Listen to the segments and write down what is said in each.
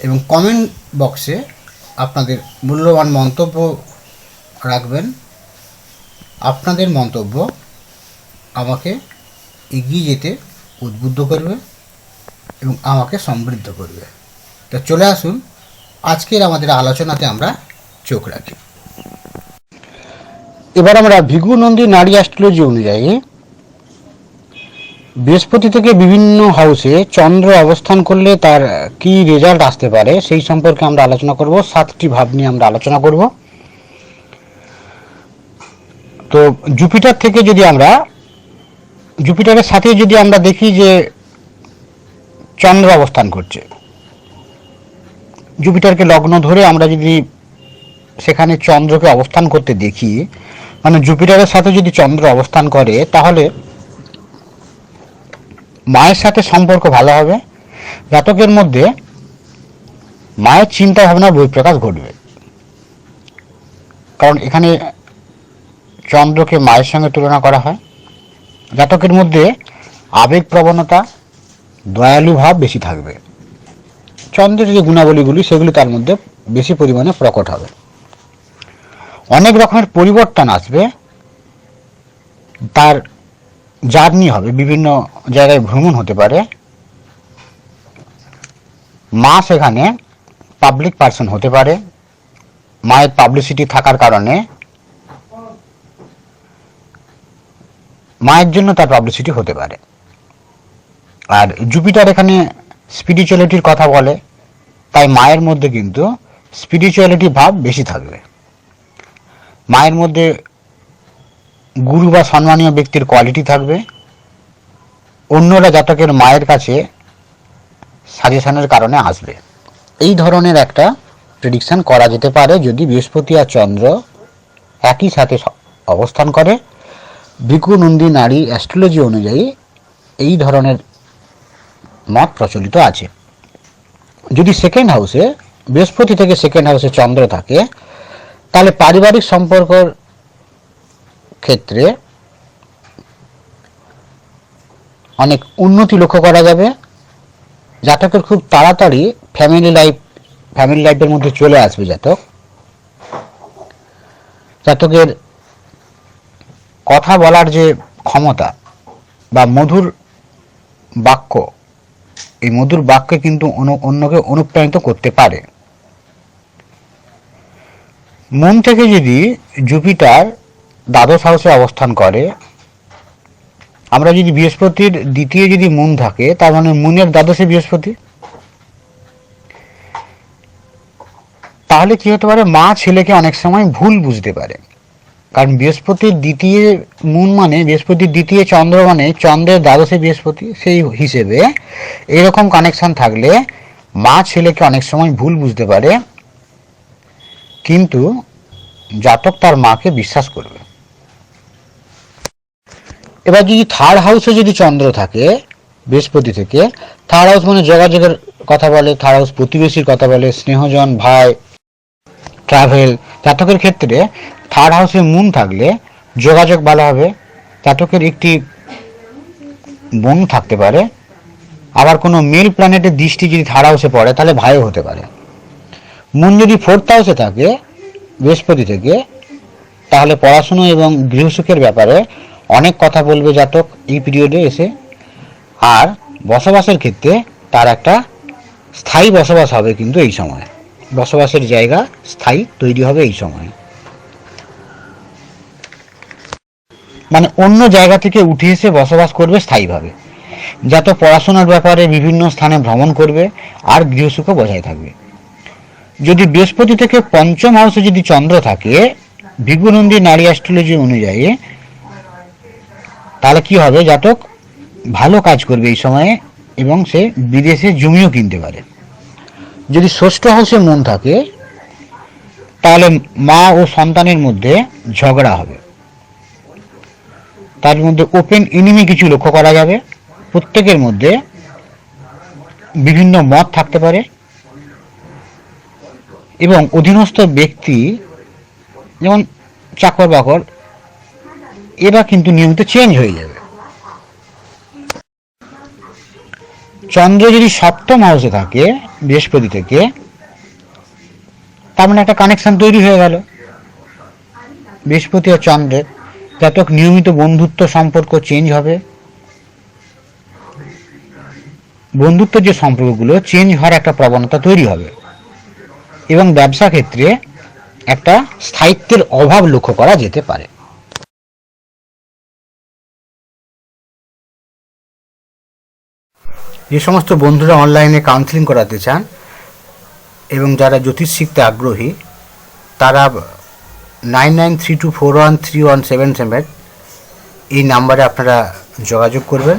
এবং কমেন্ট বক্সে আপনাদের মূল্যবান মন্তব্য রাখবেন। আপনাদের মন্তব্য আমাকে এগিয়ে যেতে উদ্বুদ্ধ করবে এবং আমাকে সমৃদ্ধ করবে। তো চলে আসুন, আজকের আমাদের আলোচনাতে আমরা চোখ রাখি। এবার আমরা ভিগু নন্দী নারী অ্যাস্ট্রোলজি অনুযায়ী বৃহস্পতি থেকে বিভিন্ন হাউসে চন্দ্র অবস্থান করলে তার কি রেজাল্ট আসতে পারে, সেই সম্পর্কে আমরা আলোচনা করব। সাতটি ভাব নিয়ে আমরা আলোচনা করব। তো জুপিটার থেকে যদি আমরা, জুপিটারের সাথে যদি আমরা দেখি যে চন্দ্র অবস্থান করছে, জুপিটারকে লগ্ন ধরে আমরা যদি সেখানে চন্দ্রকে অবস্থান করতে দেখি মানে জুপিটারের সাথে যদি চন্দ্র অবস্থান করে, তাহলে মায়ের সাথে সম্পর্ক ভালো হবে, জাতকের মধ্যে মায়ের চিন্তা ভাবনার বহিঃপ্রকাশ ঘটবে। কারণ এখানে চন্দ্রকে মায়ের সঙ্গে তুলনা করা হয়। জাতকের মধ্যে আবেগ প্রবণতা, দয়ালু ভাব বেশি থাকবে। চন্দ্রের যে গুণাবলীগুলি, সেগুলি তার মধ্যে বেশি পরিমাণে প্রকট হবে। অনেক রকমের পরিবর্তন আসবে। তার জার্নি হবে, বিভিন্ন জায়গায় ভ্রমণ হতে পারে। মা সেখানে পাবলিক পার্সন হতে পারে। মায়ের পাবলিসিটি থাকার কারণে। মায়ের জন্য তার পাবলিসিটি হতে পারে। আর জুপিটার এখানে স্পিরিচুয়ালিটির কথা বলে, তাই মায়ের মধ্যে কিন্তু স্পিরিচুয়ালিটি ভাব বেশি থাকবে। মায়ের মধ্যে গুরু বা সম্মানীয় ব্যক্তির কোয়ালিটি থাকবে। অন্যরা জাতকের মায়ের কাছে সাজেশনের কারণে আসবে। এই ধরনের একটা প্রেডিকশন করা যেতে পারে যদি বৃহস্পতি আর চন্দ্র একই সাথে অবস্থান করে। ভিকু, নন্দী, নারী অ্যাস্ট্রোলজি অনুযায়ী এই ধরনের মত প্রচলিত আছে। যদি সেকেন্ড হাউসে বৃহস্পতি থেকে সেকেন্ড হাউসে চন্দ্র থাকে, তাহলে পারিবারিক সম্পর্কর ক্ষেত্রে অনেক উন্নতি লক্ষ্য করা যাবে। জাতকের খুব তাড়াতাড়ি ফ্যামিলি লাইফ ফ্যামিলি লাইফের মধ্যে চলে আসবে জাতক। জাতকের কথা বলার যে ক্ষমতা বা মধুর বাক্য, এই মধুর বাক্যে কিন্তু অন্য- অন্যকে অনুপ্রাণিত করতে পারে। মন থেকে যদি জুপিটার দ্বাদশ হাউসে অবস্থান করে। আমরা যদি বৃহস্পতির দ্বিতীয় যদি মুন থাকে, তার মানে মুনের দ্বাদশে বৃহস্পতি। তাহলে কি হতে পারে? মা ছেলেকে অনেক সময় ভুল বুঝতে পারে। কারণ বৃহস্পতির দ্বিতীয় মুন মানে বৃহস্পতির দ্বিতীয় চন্দ্র মানে চন্দ্রের দ্বাদশে বৃহস্পতি, সেই হিসেবে এরকম কানেকশন থাকলে মা ছেলেকে অনেক সময় ভুল বুঝতে পারে। কিন্তু জাতক তার মাকে বিশ্বাস করবে। এবার যদি থার্ড হাউসে যদি চন্দ্র থাকে, বৃহস্পতি থেকে থার্ড হাউস মানে যোগাযোগের কথা বলে থার্ড হাউস প্রতিবেশীর কথা বলে, স্নেহজন, ভাই ট্রাভেল জাতকের ক্ষেত্রে থার্ড হাউসে মুন থাকলে যোগাযোগ ভালো হবে। জাতকের একটি বোন থাকতে পারে। আবার কোনো মেল প্ল্যানেটের দৃষ্টি যদি থার্ড হাউসে পড়ে, তাহলে ভাইও হতে পারে। মুন যদি ফোর্থ হাউসে থাকে, বৃহস্পতি থেকে, তাহলে পড়াশুনো এবং গৃহসুখের ব্যাপারে অনেক কথা বলবে জাতক এই পিরিয়ডে এসে। আর বসবাসের ক্ষেত্রে তার একটা স্থায়ী বসবাস হবে কিন্তু এই সময়। বসবাসের জায়গা স্থায়ী তৈরি হবে এই সময়। মানে অন্য জায়গা থেকে উঠে এসে বসবাস করবে স্থায়ীভাবে। যাতে পড়াশোনার ব্যাপারে বিভিন্ন স্থানে ভ্রমণ করবে আর গৃহসুখও বজায় থাকবে। যদি বৃহস্পতি থেকে পঞ্চম হাউসে যদি চন্দ্র থাকে, ভিগুনন্দী নারী অ্যাস্ট্রোলজি অনুযায়ী তাহলে কি হবে? জাতক ভালো কাজ করবে এই সময়ে এবং সে বিদেশে জমিও কিনতে পারে। যদি ষষ্ঠ হাউসে মন থাকে, তাহলে মা ও সন্তানের মধ্যে ঝগড়া হবে। তার মধ্যে ওপেন এনিমি কিছু লক্ষ্য করা যাবে। প্রত্যেকের মধ্যে বিভিন্ন মত থাকতে পারে এবং অধীনস্থ ব্যক্তি, যেমন চাকর বাকর এরা কিন্তু নিয়মিত চেঞ্জ হয়ে যাবে। চন্দ্র যদি সপ্তম হাউসে থাকে, বৃহস্পতি থেকে, তার মানে একটা কানেকশন তৈরি হয়ে গেল। বৃহস্পতি আর চন্দ্রের জাতক নিয়মিত বন্ধুত্ব সম্পর্ক চেঞ্জ হবে। বন্ধুত্ব যে সম্পর্কগুলো চেঞ্জ হওয়ার একটা প্রবণতা তৈরি হবে। এবং ব্যবসা ক্ষেত্রে একটা স্থায়িত্বের অভাব লক্ষ্য করা যেতে পারে। যে সমস্ত বন্ধুরা অনলাইনে কাউন্সিলিং করাতে চান এবং যারা জ্যোতিষ শিখতে আগ্রহী, তারা nine nine three two four one three one seven seven এই নাম্বারে আপনারা যোগাযোগ করবেন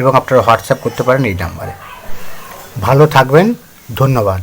এবং আপনারা হোয়াটসঅ্যাপ করতে পারেন এই নাম্বারে। ভালো থাকবেন, ধন্যবাদ।